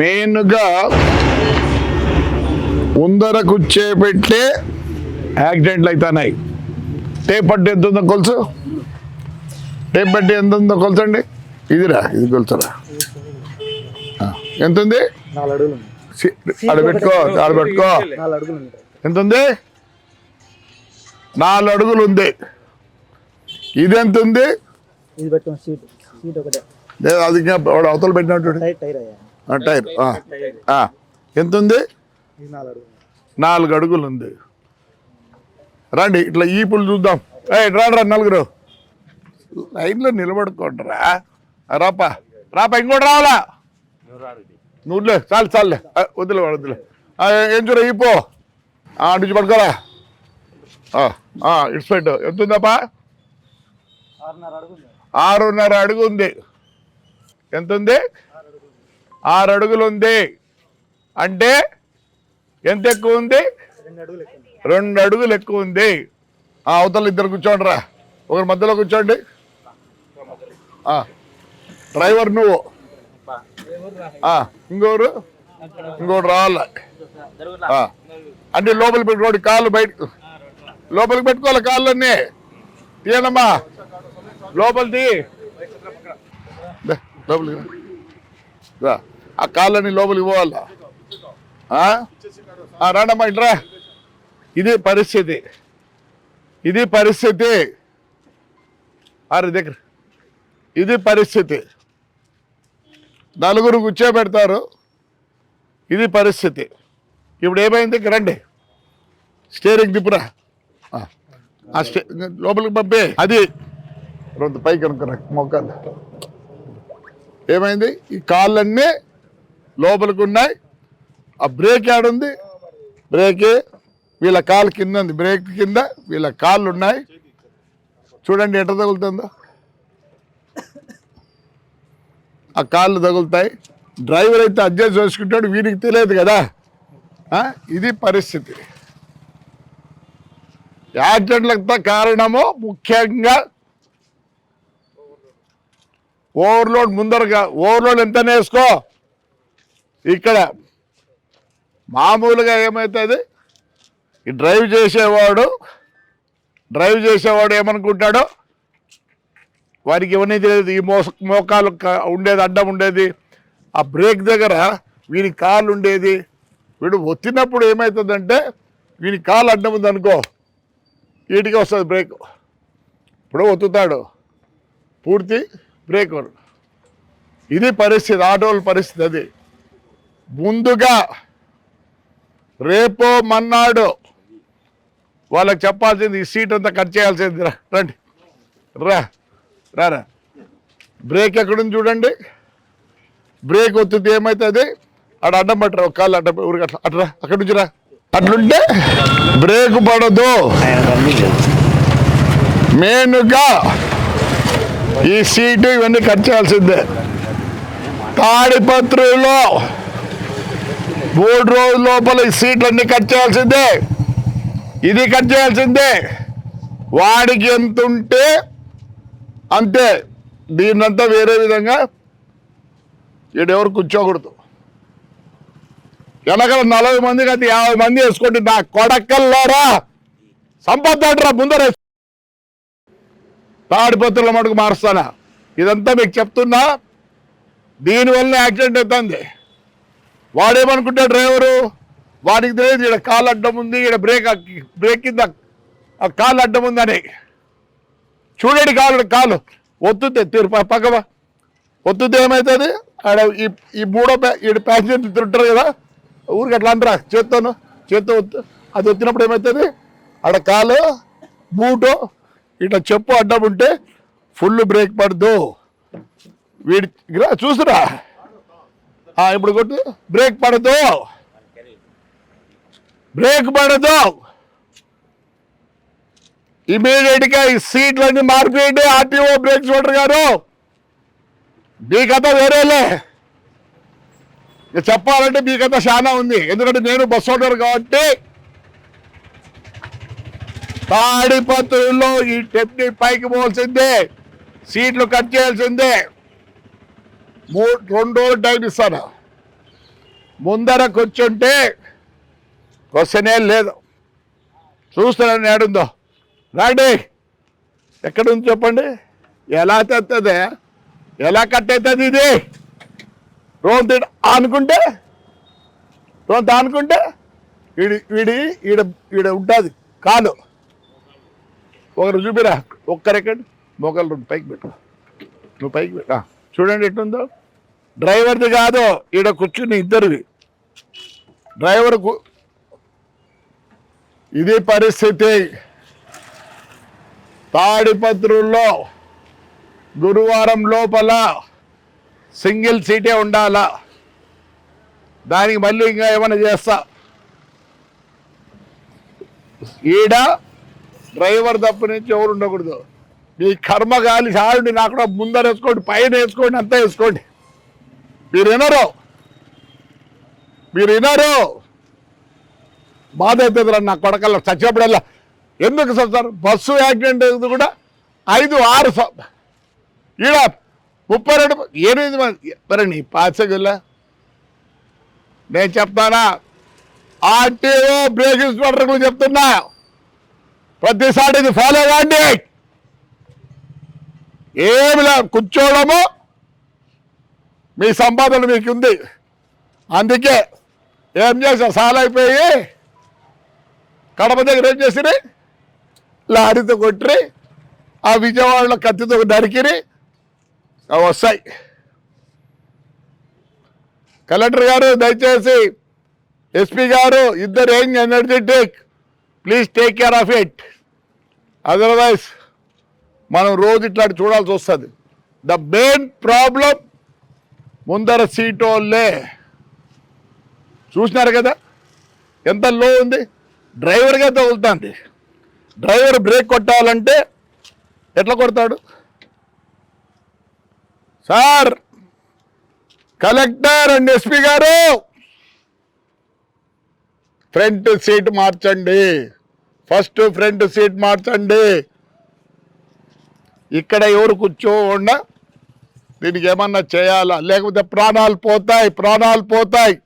మెయిన్గా ఉందర కూర్చోబెట్టే యాక్సిడెంట్లు అవుతున్నాయి టేప్ పట్టి ఎంత ఉందో కొలుసు? టేప్ పట్టి ఎంత ఉందో కొలుసండి? ఇదిరా ఇది కొలుసరా. ఎంత ఉంది ఆడ పెట్టుకో ఆడ పెట్టుకో. ఎంత ఉంది నాలుగు అడుగులు ఉంది. ఇది ఎంత ఉంది లేదు అది అవతల పెట్టినట్టు టైర్ ఎంత ఉంది నాలుగు అడుగులు ఉంది రండి ఇట్లా ఈపులు చూద్దాం. ఏ రాడు రా నలుగురు. లైన్లో నిలబడుకోండిరా. ఆ, రాపా రాపా ఇంకోటి రావాలా? నువ్వులే చాలు చాలులే. వద్దులే వద్దులే ఏం చూడ ఈపో పో. నుంచి పడుకోరా ఇటు సైడ్. ఇట్స్ ఎంత ఉందప్పా ఆరున్నర అడుగు ఉంది ఎంత ఉంది ఆరు అడుగులు ఉంది. అంటే ఎంత ఎక్కువ ఉంది? రెండు అడుగులు ఎక్కువ ఉంది. ఆ అవతల ఇద్దరు కూర్చోండి రా. ఒకరి మధ్యలో కూర్చోండి. డ్రైవర్ నువ్వు. ఇంకోరు? ఇంకోటి రావాల. అంటే లోపలికి పెట్టుకోండి. కాళ్ళు బయట లోపలికి పెట్టుకోవాలి కాళ్ళన్నీ. తీయనమ్మా. లోపలి తీ లోపలికి రా. ఆ కాళ్ళని లోపలికి పోవాలా? ఆ? ఆ, ఇట్రా ఇది పరిస్థితి. ఇది పరిస్థితి. అరే దగ్గర. ఇది పరిస్థితి. నలుగురు కూర్చోబెడతారు. ఇది పరిస్థితి. ఇప్పుడు ఏమైంది? ఇక్కడ రండి. స్టేరింగ్ తిప్పురా. ఆ. స్టే లోపలికి పంపే. అది. రెండు పైకి అనుకున్నా మొక్కలు. ఏమైంది? ఈ కాళ్ళన్నీ లోపలికి ఉన్నాయి ఆ బ్రేక్ ఆడుంది బ్రేకే. వీళ్ళ కాలు కింద ఉంది బ్రేక్ కింద వీళ్ళ కాళ్ళు ఉన్నాయి చూడండి ఎట్ట తగులుతుందో. ఆ కాళ్ళు తగులుతాయి. డ్రైవర్ అయితే అడ్జస్ట్ చేసుకుంటాడు. వీరికి తెలియదు కదా. ఇది పరిస్థితి. యాక్సిడెంట్లకు కారణము ముఖ్యంగా ఓవర్లోడ్ ముందరగా. ఓవర్లోడ్ ఎంత వేసుకో ఇక్కడ మామూలుగా ఏమవుతుంది ఈ డ్రైవ్ చేసేవాడు డ్రైవ్ చేసేవాడు ఏమనుకుంటాడో? వారికి ఇవన్నీ తెలియదు. ఈ మోస మోకాలు ఉండేది అడ్డం ఉండేది. ఆ బ్రేక్ దగ్గర వీని కాలు ఉండేది. వీడు ఒత్తినప్పుడు ఏమవుతుందంటే వీని కాలు అడ్డం ఉంది అనుకో వీటికి వస్తుంది బ్రేక్. ఇప్పుడు ఒత్తుతాడు. పూర్తి బ్రేక్ ఇది పరిస్థితి ఆటోల పరిస్థితి అది. ముందుగా రేపో మన్నాడు వాళ్ళకి చెప్పాల్సింది ఈ సీట్ అంతా కట్ చేయాల్సింది. రా రండి. రా రారా బ్రేక్ ఎక్కడుంది చూడండి. బ్రేక్ ఒత్తితే ఏమవుతుంది అక్కడ అడ్డం పట్టరా ఒక కాళ్ళు అడ్డం ఊరికి అట్లా. అట్రా అక్కడి నుంచి రా. అట్లుంటే బ్రేక్ పడదు. మెయిన్గా ఈ సీటు ఇవన్నీ కట్ చేయాల్సిందే. తాడిపత్రులో మూడు రోజుల లోపల ఈ సీట్లన్నీ కట్ చేయాల్సిందే. ఇది కట్ చేయాల్సిందే. వాడికి ఎంత ఉంటే అంతే. దీన్నంతా వేరే విధంగా ఈడెవరు కూర్చోకూడదు. వెనకాల నలభై మంది కదా యాభై మంది వేసుకోండి. నా కొడకల్లారా. సంపద్దాడరా ముందర తాడిపత్రుల మటుకు మారుస్తానా? ఇదంతా మీకు చెప్తున్నా. దీనివల్ల యాక్సిడెంట్ అవుతుంది. వాడేమనుకుంటే డ్రైవరు? వాడికి తెలియదు ఇక్కడ కాలు అడ్డం ఉంది ఇక్కడ బ్రేక్ బ్రేక్ కింద ఆ కాలు అడ్డం ఉందని. చూడండి కాలు కాలు. ఒత్తుతే తీరు ప- పక్కవ. ఒత్తుతే ఏమవుతుంది ఆడ ఈ ఈ మూడో ప్యా- ఈడ ప్యాసింజర్ తింటారు కదా. ఊరికి అట్లా అంటారా? చేత్తాను? చేత్తో ఒత్తు అది వచ్చినప్పుడు ఏమవుతుంది ఆడ కాలు బూటు ఇట్లా చెప్పు అడ్డం ఉంటే ఫుల్ బ్రేక్ పడదు. వీడి ఇరా చూసురా? ఇప్పుడు కొట్టు. బ్రేక్ పడదు. బ్రేక్ పడదు. ఇమీడియట్గా ఈ సీట్లన్నీ మార్పేయండి. ఆర్టీఓ బ్రేక్ చూడరు గారు. మీ కథ వేరేలే. చెప్పాలంటే మీ కథ చాలా ఉంది. ఎందుకంటే నేను బస్ ఓనర్ కాబట్టి తాడిపత్రుల్లో ఈ టెప్ని పైకి పోవాల్సిందే సీట్లు కట్ చేయాల్సిందే. మూడు రెండు రోజులు టైం ఇస్తాను. ముందర కూర్చుంటే క్వశ్చనే లేదు. చూస్తున్నాను నేడుందో. రాండి. ఎక్కడుంది చెప్పండి? ఎలా తెస్తుంది ఎలా కట్టేస్తుంది ఇది? రోన్ తిడ అనుకుంటే రోన్ అనుకుంటే వీడి వీడి ఈడ ఈడ ఉంటుంది. కాలు. ఒకరు చూపిరా. ఒక్కరెక్కడ? మొగలు రెండు పైకి పెట్టు. నువ్వు పైకి పెట్టా. చూడండి ఎట్టుందో డ్రైవర్ది కాదు ఈడ కూర్చుని ఇద్దరివి డ్రైవర్కు ఇది పరిస్థితి. తాడిపత్రుల్లో గురువారం లోపల సింగిల్ సీటే ఉండాలా? దానికి మళ్ళీ ఇంకా ఏమైనా చేస్తా? ఈడ డ్రైవర్ తప్పు నుంచి ఎవరు ఉండకూడదు. మీ కర్మ గాలి చాలండి నాకు కూడా ముందర వేసుకోండి పైన వేసుకోండి అంతా వేసుకోండి. మీరు వినరు. మీరు వినరు. బాధ అవుతుంది నా కొడకల్లో చచ్చినప్పుడల్లా. ఎందుకు సార్ బస్సు యాక్సిడెంట్ అయింది కూడా ఐదు ఆరు ఈడ ముప్పై రెండు ఎనిమిది మంది. మరి నీ పాసగిల్ల నేను చెప్తానా? ఆర్టీఓ బ్రేక్ ఇన్స్పెక్టర్లు చెప్తున్నా. ప్రతిసారి ఇది ఫాలో కాండి ఏమి కూర్చోవడము మీ సంపాదన మీకు ఉంది అందుకే ఏం చేసా సాలైపోయి కడప దగ్గర ఏం చేసిరి? లారీతో కొట్టిరి ఆ విజయవాడలో కత్తితో నరికిరి అవి వస్తాయి. కలెక్టర్ గారు దయచేసి ఎస్పీ గారు ఇద్దరు ఏం energetic please take care of it. Otherwise మనం రోజు ఇట్లాంటి చూడాల్సి వస్తుంది. ద మెయిన్ ప్రాబ్లం ముందర సీటోళ్ళే చూసినారు కదా? ఎంత లో ఉంది? డ్రైవర్గా తగులుతుంది. డ్రైవర్ బ్రేక్ కొట్టాలంటే ఎట్లా కొడతాడు? సార్ కలెక్టర్ అండ్ ఎస్పీ గారు ఫ్రంట్ సీట్ మార్చండి. ఫస్ట్ ఫ్రంట్ సీట్ మార్చండి. ఇక్కడ ఎవరు కూర్చోకుండా దీనికి ఏమన్నా చేయాలా? లేకపోతే ప్రాణాలు పోతాయి ప్రాణాలు పోతాయి.